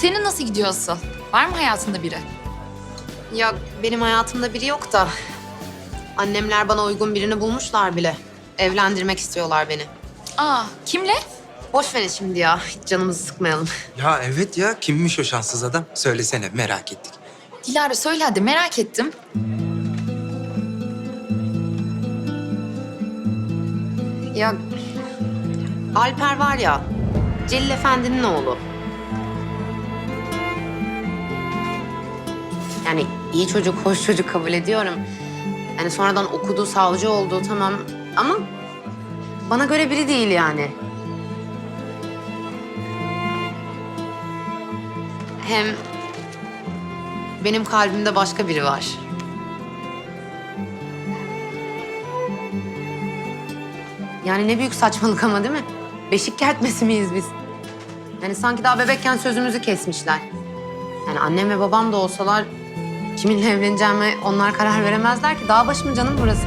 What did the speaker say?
Senin nasıl gidiyor asıl? Var mı hayatında biri? Ya benim hayatımda biri yok da. Annemler bana uygun birini bulmuşlar bile. Evlendirmek istiyorlar beni. Aa, kimle? Boş verin şimdi ya. Hiç canımızı sıkmayalım. Ya evet ya kimmiş o şanssız adam? Söylesene merak ettik. Dilara söyle hadi merak ettim. Ya Alper var ya. Celil Efendi'nin oğlu. Yani iyi çocuk, hoş çocuk kabul ediyorum. Yani sonradan okudu, savcı oldu tamam. Ama bana göre biri değil yani. Hem benim kalbimde başka biri var. Yani ne büyük saçmalık ama değil mi? Beşik kertmesi miyiz biz? Yani sanki daha bebekken sözümüzü kesmişler. Yani annem ve babam da olsalar kiminle evleneceğime onlar karar veremezler ki. Dağ başı mı canım burası?